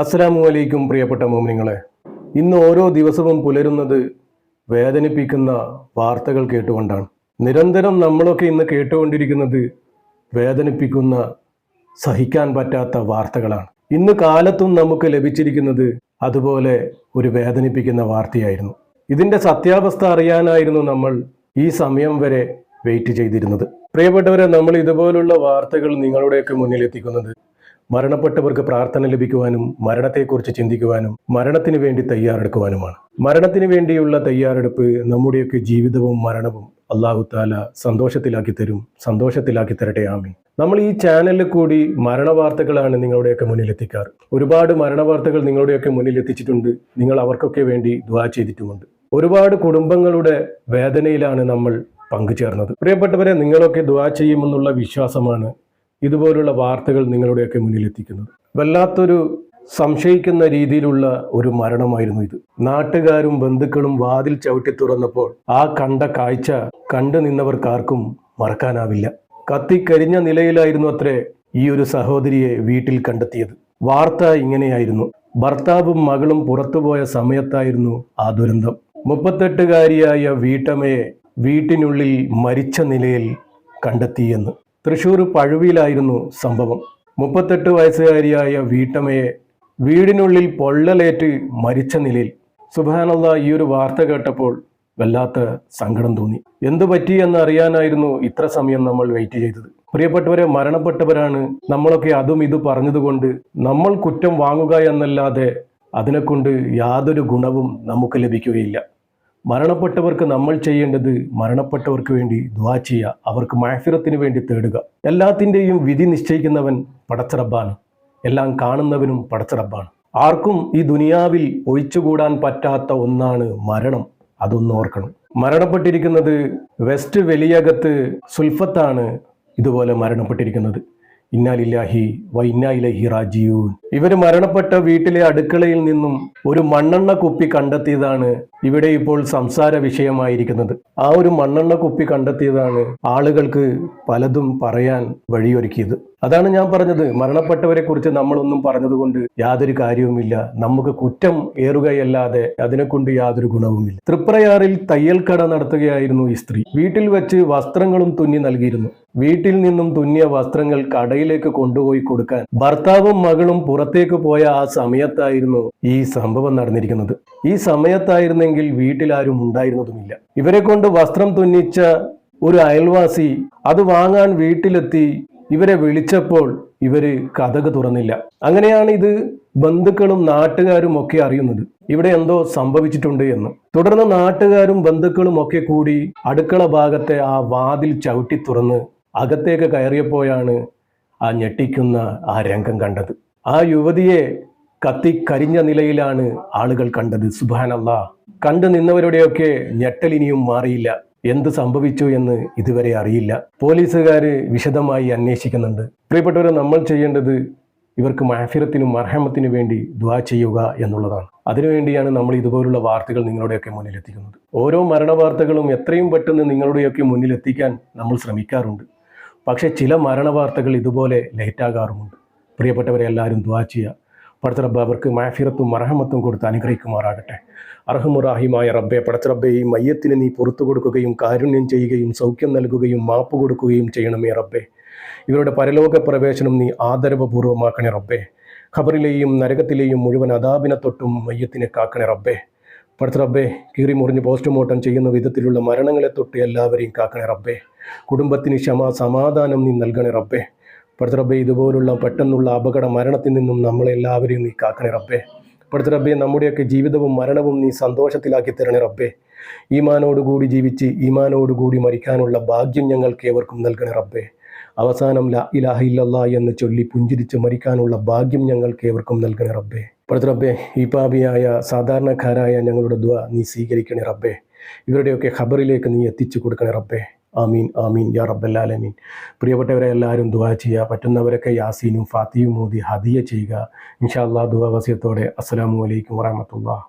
അസ്സലാമു അലൈക്കും പ്രിയപ്പെട്ട മോമിനിങ്ങളെ. ഇന്ന് ഓരോ ദിവസവും പുലരുന്നത് വേദനിപ്പിക്കുന്ന വാർത്തകൾ കേട്ടുകൊണ്ടാണ്. നിരന്തരം നമ്മളൊക്കെ ഇന്ന് കേട്ടുകൊണ്ടിരിക്കുന്നത് വേദനിപ്പിക്കുന്ന സഹിക്കാൻ പറ്റാത്ത വാർത്തകളാണ്. ഇന്ന് കാലത്തും നമുക്ക് ലഭിച്ചിരിക്കുന്നത് അതുപോലെ ഒരു വേദനിപ്പിക്കുന്ന വാർത്തയായിരുന്നു. ഇതിന്റെ സത്യാവസ്ഥ അറിയാനായിരുന്നു നമ്മൾ ഈ സമയം വരെ വെയിറ്റ് ചെയ്തിരുന്നത്. പ്രിയപ്പെട്ടവരെ നമ്മൾ ഇതുപോലുള്ള വാർത്തകൾ നിങ്ങളുടെയൊക്കെ മുന്നിൽ എത്തിക്കുന്നത് മരണപ്പെട്ടവർക്ക് പ്രാർത്ഥന ലഭിക്കുവാനും മരണത്തെക്കുറിച്ച് ചിന്തിക്കുവാനും മരണത്തിന് വേണ്ടി തയ്യാറെടുക്കുവാനുമാണ്. മരണത്തിന് വേണ്ടിയുള്ള തയ്യാറെടുപ്പ് നമ്മുടെയൊക്കെ ജീവിതവും മരണവും അള്ളാഹു താല സന്തോഷത്തിലാക്കി തരും സന്തോഷത്തിലാക്കി തരട്ടെ ആമി നമ്മൾ ഈ ചാനലിൽ കൂടി മരണവാർത്തകളാണ് നിങ്ങളുടെയൊക്കെ മുന്നിൽ എത്തിക്കാറ്. ഒരുപാട് മരണവാർത്തകൾ നിങ്ങളുടെയൊക്കെ മുന്നിൽ എത്തിച്ചിട്ടുണ്ട്. നിങ്ങൾ അവർക്കൊക്കെ വേണ്ടി ദ്വാ ചെയ്തിട്ടുമുണ്ട്. ഒരുപാട് കുടുംബങ്ങളുടെ വേദനയിലാണ് നമ്മൾ പങ്കുചേർന്നത്. പ്രിയപ്പെട്ടവരെ നിങ്ങളൊക്കെ ദ്വാ ചെയ്യുമെന്നുള്ള വിശ്വാസമാണ് ഇതുപോലുള്ള വാർത്തകൾ നിങ്ങളുടെയൊക്കെ മുന്നിൽ എത്തിക്കുന്നത് വല്ലാത്തൊരു സംശയിക്കുന്ന രീതിയിലുള്ള ഒരു മരണമായിരുന്നു ഇത്. നാട്ടുകാരും ബന്ധുക്കളും വാതിൽ ചവിട്ടി തുറന്നപ്പോൾ ആ കണ്ട കാഴ്ച കണ്ടു നിന്നവർക്കാർക്കും മറക്കാനാവില്ല. കത്തിക്കരിഞ്ഞ നിലയിലായിരുന്നു അത്രേ ഈ ഒരു സഹോദരിയെ വീട്ടിൽ കണ്ടെത്തിയത്. വാർത്ത ഇങ്ങനെയായിരുന്നു. ഭർത്താവും മകളും പുറത്തുപോയ സമയത്തായിരുന്നു ആ ദുരന്തം. മുപ്പത്തെട്ടുകാരിയായ വീട്ടമ്മയെ വീട്ടിനുള്ളിൽ മരിച്ച നിലയിൽ കണ്ടെത്തിയെന്ന്. തൃശൂർ പഴുവിയിലായിരുന്നു സംഭവം. മുപ്പത്തെട്ട് വയസ്സുകാരിയായ വീട്ടമ്മയെ വീടിനുള്ളിൽ പൊള്ളലേറ്റ് മരിച്ച നിലയിൽ. സുബാനുള്ള ഈ ഒരു വാർത്ത കേട്ടപ്പോൾ വല്ലാത്ത സങ്കടം തോന്നി. എന്തു പറ്റി എന്ന് അറിയാനായിരുന്നു ഇത്ര സമയം നമ്മൾ വെയിറ്റ് ചെയ്തത്. പ്രിയപ്പെട്ടവരെ മരണപ്പെട്ടവരാണ് നമ്മളൊക്കെ അതും ഇത് പറഞ്ഞതുകൊണ്ട് നമ്മൾ കുറ്റം വാങ്ങുക എന്നല്ലാതെ അതിനെക്കൊണ്ട് യാതൊരു ഗുണവും നമുക്ക് ലഭിക്കുകയില്ല. മരണപ്പെട്ടവർക്ക് നമ്മൾ ചെയ്യേണ്ടത് മരണപ്പെട്ടവർക്ക് വേണ്ടി ദ്വാ ചെയ്യുക അവർക്ക് മാഫിറത്തിന് വേണ്ടി തേടുക. എല്ലാത്തിന്റെയും വിധി നിശ്ചയിക്കുന്നവൻ പടച്ചറബ്ബാണ്. എല്ലാം കാണുന്നവനും പടച്ചറബ്ബാണ്. ആർക്കും ഈ ദുനിയാവിൽ ഒഴിച്ചുകൂടാൻ പറ്റാത്ത ഒന്നാണ് മരണം. അതൊന്നും ഓർക്കണം. മരണപ്പെട്ടിരിക്കുന്നത് വെസ്റ്റ് വലിയകത്ത് സുൽഫത്താണ് ഇതുപോലെ മരണപ്പെട്ടിരിക്കുന്നത്. ഇന്നാലില്ലാഹി വ ഇന്നായിലഹി ഇവർ മരണപ്പെട്ട വീട്ടിലെ അടുക്കളയിൽ നിന്നും ഒരു മണ്ണെണ്ണ കുപ്പി കണ്ടെത്തിയതാണ് ഇവിടെ ഇപ്പോൾ സംസാര വിഷയമായിരിക്കുന്നത്. ആ ഒരു മണ്ണെണ്ണ കുപ്പി കണ്ടെത്തിയതാണ് ആളുകൾക്ക് പലതും പറയാൻ വഴിയൊരുക്കിയത്. അതാണ് ഞാൻ പറഞ്ഞത്. മരണപ്പെട്ടവരെ കുറിച്ച് നമ്മളൊന്നും പറഞ്ഞതുകൊണ്ട് യാതൊരു കാര്യവുമില്ല. നമുക്ക് കുറ്റം ഏറുകയല്ലാതെ അതിനെക്കൊണ്ട് യാതൊരു ഗുണവുമില്ല. തൃപ്രയാറിൽ തയ്യൽ കട നടത്തുകയായിരുന്നു ഈ സ്ത്രീ. വീട്ടിൽ വെച്ച് വസ്ത്രങ്ങളും തുന്നി നൽകിയിരുന്നു. വീട്ടിൽ നിന്നും തുന്നിയ വസ്ത്രങ്ങൾ കടയിലേക്ക് കൊണ്ടുപോയി കൊടുക്കാൻ ഭർത്താവും മകളും പുറത്തേക്ക് പോയ ആ സമയത്തായിരുന്നു ഈ സംഭവം നടന്നിരിക്കുന്നത്. ഈ സമയത്തായിരുന്നെങ്കിൽ വീട്ടിൽ ആരും ഉണ്ടായിരുന്നതുമില്ല. ഇവരെ കൊണ്ട് വസ്ത്രം തുന്നിച്ച ഒരു അയൽവാസി അത് വാങ്ങാൻ വീട്ടിലെത്തി ഇവരെ വിളിച്ചപ്പോൾ ഇവർ കഥക് തുറന്നില്ല. അങ്ങനെയാണ് ഇത് ബന്ധുക്കളും നാട്ടുകാരും ഒക്കെ അറിയുന്നത്. ഇവിടെ എന്തോ സംഭവിച്ചിട്ടുണ്ട് എന്ന്. തുടർന്ന് നാട്ടുകാരും ബന്ധുക്കളും ഒക്കെ കൂടി അടുക്കള ഭാഗത്തെ ആ വാതിൽ ചവിട്ടി തുറന്ന് അകത്തേക്ക് കയറിയപ്പോഴാണ് ആ ഞെട്ടിക്കുന്ന ആ രംഗം കണ്ടത്. ആ യുവതിയെ കത്തിക്കരിഞ്ഞ നിലയിലാണ് ആളുകൾ കണ്ടത്. സുബാനല്ല കണ്ടു നിന്നവരുടെയൊക്കെ ഞെട്ടലിനിയും മാറിയില്ല. എന്ത് സംഭവിച്ചു എന്ന് ഇതുവരെ അറിയില്ല. പോലീസുകാർ വിശദമായി അന്വേഷിക്കുന്നുണ്ട്. പ്രിയപ്പെട്ടവരെ നമ്മൾ ചെയ്യേണ്ടത് ഇവർക്ക് മാഫിറത്തിനും അർഹമത്തിനും വേണ്ടി ദ്വാ ചെയ്യുക എന്നുള്ളതാണ്. അതിനുവേണ്ടിയാണ് നമ്മൾ ഇതുപോലുള്ള വാർത്തകൾ നിങ്ങളുടെയൊക്കെ മുന്നിലെത്തിക്കുന്നത്. ഓരോ മരണ വാർത്തകളും എത്രയും പെട്ടെന്ന് നിങ്ങളുടെയൊക്കെ മുന്നിലെത്തിക്കാൻ നമ്മൾ ശ്രമിക്കാറുണ്ട്. പക്ഷേ ചില മരണ വാർത്തകൾ ഇതുപോലെ ലേറ്റാകാറുമുണ്ട്. പ്രിയപ്പെട്ടവരെ എല്ലാവരും ദ്വാ ചെയ്യുക. പടച്ചറബ്ബ അവർക്ക് മാഫിറത്തും മറഹമത്തും കൊടുത്ത് അനുഗ്രഹിക്കുമാറാകട്ടെ. അർഹമുറാഹിമായ റബ്ബെ പടത്തിറബ്ബെ ഈ മയ്യത്തിന് നീ പുറത്തു കൊടുക്കുകയും കാരുണ്യം ചെയ്യുകയും സൗഖ്യം നൽകുകയും മാപ്പ് കൊടുക്കുകയും ചെയ്യണമേ റബ്ബെ. ഇവരുടെ പരലോക പ്രവേശനം നീ ആദരവപൂർവമാക്കണേ റബ്ബെ. ഖബറിലെയും നരകത്തിലെയും മുഴുവൻ അതാപിനെ തൊട്ടും മയ്യത്തിനെ കാക്കണേ റബ്ബെ. പടച്ച റബ്ബെ കീറി മുറിഞ്ഞ് പോസ്റ്റ്മോർട്ടം ചെയ്യുന്ന വിധത്തിലുള്ള മരണങ്ങളെ തൊട്ട് എല്ലാവരെയും കാക്കണേ റബ്ബെ. കുടുംബത്തിന് ക്ഷമ സമാധാനം നീ നൽകണേ റബ്ബെ. റബ്ബെ ഇതുപോലുള്ള പെട്ടെന്നുള്ള അപകട മരണത്തിൽ നിന്നും നമ്മളെല്ലാവരെയും നീ കാക്കണേ റബ്ബേ. റബ്ബെ നമ്മുടെയൊക്കെ ജീവിതവും മരണവും നീ സന്തോഷത്തിലാക്കി തരണേ റബ്ബെ. ഈമാനോടുകൂടി ജീവിച്ച് ഈമാനോടുകൂടി മരിക്കാനുള്ള ഭാഗ്യം ഞങ്ങൾക്ക് ഏവർക്കും നൽകണേ റബ്ബേ. അവസാനം ലാ ഇലാഹ ഇല്ലല്ലാ എന്ന് ചൊല്ലി പുഞ്ചിരിച്ച് മരിക്കാനുള്ള ഭാഗ്യം ഞങ്ങൾക്ക് ഏവർക്കും നൽകണേ റബ്ബേ. പടുത്ത റബ്ബെ ഈ പാപിയായ സാധാരണക്കാരായ ഞങ്ങളുടെ ദ്വ നീ സ്വീകരിക്കണേ റബ്ബേ. ഇവരുടെയൊക്കെ ഖബറിലേക്ക് നീ എത്തിച്ചു കൊടുക്കണേ റബ്ബെ. ആമീൻ ആമീൻ യാ റബ്ബല്ലാലമീൻ പ്രിയപ്പെട്ടവരെ എല്ലാവരും ദുവാ ചെയ്യുക. പറ്റുന്നവരൊക്കെ യാസീനും ഫാത്തിയും മോദി ഹദിയ ചെയ്യുക. ഇൻഷാ ദുവാ വസിയത്തോടെ. അസ്സലാമു അലൈക്കും വറഹമത്തുള്ള